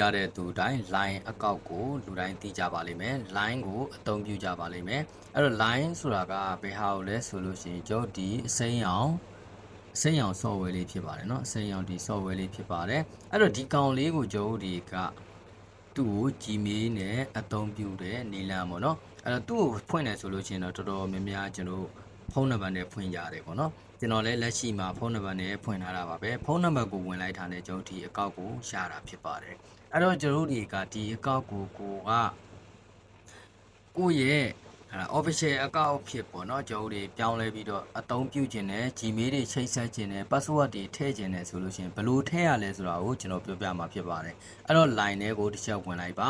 ရတဲ့သူတိုင်း line အကောက်ကိုလူတိုင်းသိကြပါလိမ့်မယ် line ကိုအသုံးပြုကြပါလိမ့်မယ်အဲ့တော့ line ဆိုတာကဘယ်ဟာကိုလဲဆိုလို့ရှိရင်ကျွန်တော်ဒီအစိမ်းရောင်အစိမ်းရောင် software လေးဖြစ်ပါတယ်เนาะအစိမ်းရောင်ဒီ software လေးဖြစ်ပါတယ်အဲ့တော့ဒီကောင်လေးကိုကျွန်တော်ဒီကသူ့ကို Gmail နဲ့အသုံးပြုတဲ့နေလမ်းပေါ့เนาะအဲ့တော့သူ့ကိုဖွင့်တယ်ဆိုလို့ရှိရင်တော့တော်တော်များများကျွန်တော်ဖုန်းနံပါတ်နဲ့ဖွင့်ရတယ်ပေါ့เนาะကျွန်တော်လည်းလက်ရှိမှာဖုန်းနံပါတ်နဲ့ဖွင့်ထားတာပါပဲဖုန်းနံပါတ်ကိုဝင်လိုက်တာနဲ့ကျွန်တော်ဒီအကောက်ကိုရှာတာဖြစ်ပါတယ် အဲ့တော့ကျွန်တော်တို့တွေကဒီအကောက်ကိုကိုကကိုယ့်ရဲ့အဲ့ဒါ official အကောက်ဖြစ်ပေါ့နော်ကျွန်တော်တို့တွေပြောင်းလဲပြီးတော့အသုံးပြုခြင်းနဲ့ Gmail တွေချိတ်ဆက်ခြင်းနဲ့ password တွေထည့်ခြင်းနဲ့ဆိုလို့ရှိရင်ဘယ်လိုထည့်ရလဲဆိုတာကိုကျွန်တော်ပြောပြမှာဖြစ်ပါတယ်အဲ့တော့ line တွေကိုတစ်ချက်ဝင်လိုက်ပါ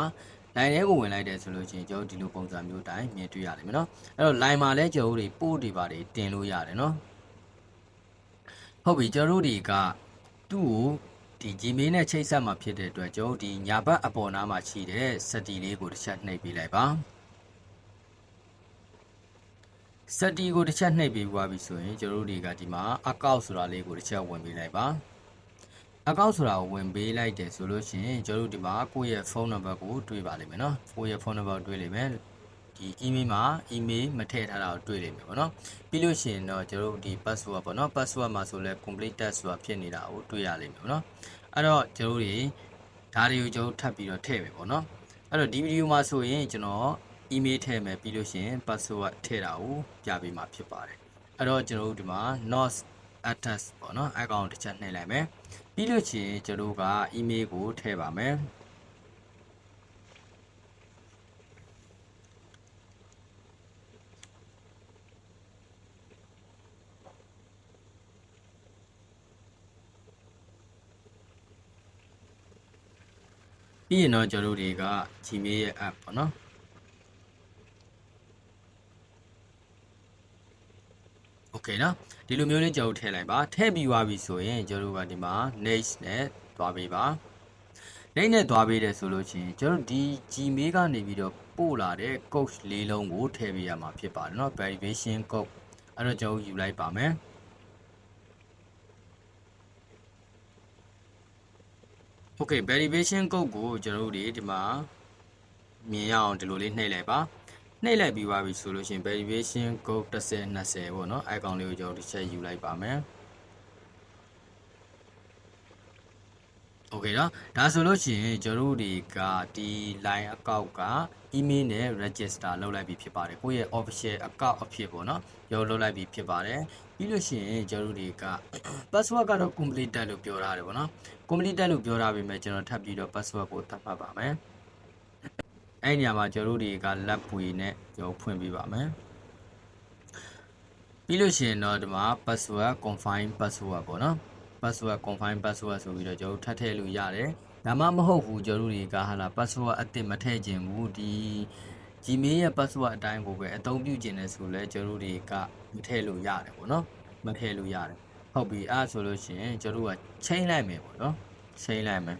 line တွေကိုဝင်လိုက်တယ်ဆိုလို့ရှိရင်ကျွန်တော်ဒီလိုပုံစံမျိုးတိုင်းမြင်တွေ့ရလိမ့်မယ်နော်အဲ့တော့ line မှာလည်းကျွန်တော်တို့တွေ post တွေပါတယ်တင်လို့ရတယ်နော်ဟုတ်ပြီကျွန်တော်တို့တွေကသူ့ကို ဒီ Gmail နဲ့ချိတ်ဆက်မှာဖြစ်တဲ့အတွက်ကျွန်တော်တို့ဒီညာဘက်အပေါ်နားမှာရှိတဲ့စက်တီလေးကိုတစ်ချက်နှိပ်ပေးလိုက်ပါစက်တီကိုတစ်ချက်နှိပ်ပေးသွားပြီဆိုရင်ကျွန်တော်တို့တွေကဒီမှာအကောက်ဆိုတာလေးကိုတစ်ချက်ဝင်ပေးလိုက်ပါအကောက်ဆိုတာကိုဝင်ပေးလိုက်တယ်ဆိုလို့ရှိရင်ကျွန်တော်တို့ဒီမှာကိုယ့်ရဲ့ဖုန်းနံပါတ်ကိုတွေ့ပါလိမ့်မယ်နော်ကိုယ့်ရဲ့ဖုန်းနံပါတ်တွေ့လိမ့်မယ် ဒီ email မှာ email မထည့်ထားတာကိုတွေ့လိမ့်မယ်ပေါ့နော်ပြီးလို့ရှိရင်တော့ကျွန်တော်တို့ဒီ password ပေါ့နော် password မှာဆိုလဲ complete test ဆိုတာဖြစ်နေတာကိုတွေ့ရလိမ့်မယ်ပေါ့နော်အဲ့တော့ကျွန်တော်တို့တွေဒါတွေကိုကျွန်တော်ထပ်ပြီးတော့ထည့်မယ်ပေါ့နော်အဲ့တော့ဒီဗီဒီယိုမှာဆိုရင်ကျွန်တော် email ထည့်မယ်ပြီးလို့ရှိရင် password ထည့်တာကိုပြပေးမှာဖြစ်ပါတယ်အဲ့တော့ကျွန်တော်တို့ဒီမှာ not attach ပေါ့နော် account တစ်ချက်နှိပ်လိုက်မယ်ပြီးလို့ရှိရင်ကျွန်တော်က email ကိုထည့်ပါမယ် ပြီးရင်တော့ကျွန်တော်တို့တွေက Gmail ရဲ့ app ပေါ့နော် โอเคเนาะဒီလိုမျိုးလေးကျွန်တော်ထည့်လိုက်ပါထည့်ပြီးသွားပြီဆိုရင်ကျွန်တော်တို့ကဒီမှာ next နဲ့သွားပေးပါ next နဲ့သွားပေးတယ်ဆိုလို့ချင်းကျွန်တော်တို့ဒီ Gmail ကနေပြီးတော့ပို့လာတဲ့ code လေးလုံးကိုထည့်ပေးရမှာဖြစ်ပါတယ်เนาะ verification code အဲ့တော့ကျွန်တော်ယူလိုက်ပါမယ် Okay verification code ကိုကျွန်တော်တို့ဒီဒီမှာမြင်ရအောင်ဒီလိုလေးနှိပ်လိုက်ပါနှိပ်လိုက်ပြီးပါပြီဆိုလို့ရှိရင် verification code 10 20ပေါ့နော် icon လေးကိုကျွန်တော်ဒီချက်ယူလိုက်ပါမယ် โอเคเนาะဒါဆိုလို့ရှိရင်ကျွန်တော်တို့တွေကဒီ line account က email နဲ့ register လုပ်လိုက်ပြီဖြစ်ပါတယ်ကိုယ့်ရဲ့ official account အဖြစ်ပေါ့เนาะရောလုပ်လိုက်ပြီဖြစ်ပါတယ်ပြီးလို့ရှိရင်ကျွန်တော်တို့တွေက password ကတော့ completed လို့ပြောထားတယ်ပေါ့เนาะ completed လို့ပြောထားပေမဲ့ကျွန်တော်ထပ်ပြီးတော့ password ကိုသတ်မှတ်ပါမယ်အဲ့ဒီနေရာမှာကျွန်တော်တို့တွေက lab ပွေနဲ့ကျွန်တော်ဖွင့်ပေးပါမယ်ပြီးလို့ရှိရင်တော့ဒီမှာ password confine password ပေါ့နော် password confine password ဆိုပြီးတော့ကျွန်တော်ထပ်ထည့်လို့ရတယ်ဒါမှမဟုတ်ဘူးကျွန်တော်တို့တွေကဟာလာ password အသစ်မထည့်ခြင်းဘူးဒီ Gmail ရဲ့ password အတိုင်းကိုပဲအသုံးပြုခြင်းနဲ့ဆိုလဲကျွန်တော်တို့တွေကမထည့်လို့ရတယ်ပေါ့နော်မထည့်လို့ရတယ်ဟုတ်ပြီအဲ့ဆိုလို့ရှိရင်ကျွန်တော်တို့ကချိန်လိုက်မယ်ပေါ့နော်ချိန်လိုက်မယ်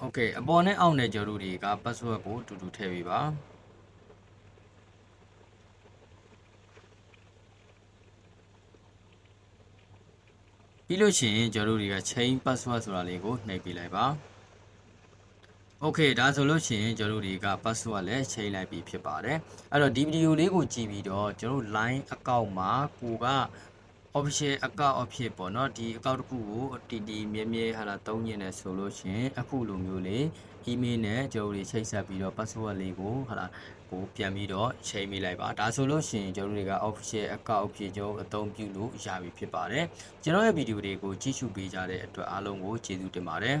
โอเคအပေါ်နဲ့အောက်နဲ့ကျွန်တော်တို့တွေက password ကိုအတူတူထည့်ပေးပါပြီးလို့ရှိရင်ကျွန်တော်တို့တွေက chain password ဆိုတာလေးကိုနှိပ်ပေးလိုက်ပါโอเคဒါဆိုလို့ရှိရင်ကျွန်တော်တို့တွေက password လည်းချိန်လိုက်ပြီးဖြစ်ပါတယ်အဲ့တော့ဒီဗီဒီယိုလေးကိုကြည့်ပြီးတော့ကျွန်တော်တို့ line account မှာကိုက official account အဖြစ်ပေါ့နော်ဒီ account တစ်ခုကိုတီတီမြဲမြဲဟာလာသုံးညင်နေဆိုလို့ရှရင်အခုလိုမျိုးလေး email နဲ့ကျွန်တော်တို့ချိတ်ဆက်ပြီးတော့ password လေးကိုဟာလာကိုပြန်ပြီးတော့ချိန်မိလိုက်ပါဒါဆိုလို့ရှရင်ကျွန်တော်တို့တွေက official account အဖြစ်ကျွန်တော်အသုံးပြုလို့ရပြီဖြစ်ပါတယ်ကျွန်တော်ရဲ့ဗီဒီယိုတွေကိုကြည့်ရှုပေးကြတဲ့အတွက်အားလုံးကိုကျေးဇူးတင်ပါတယ်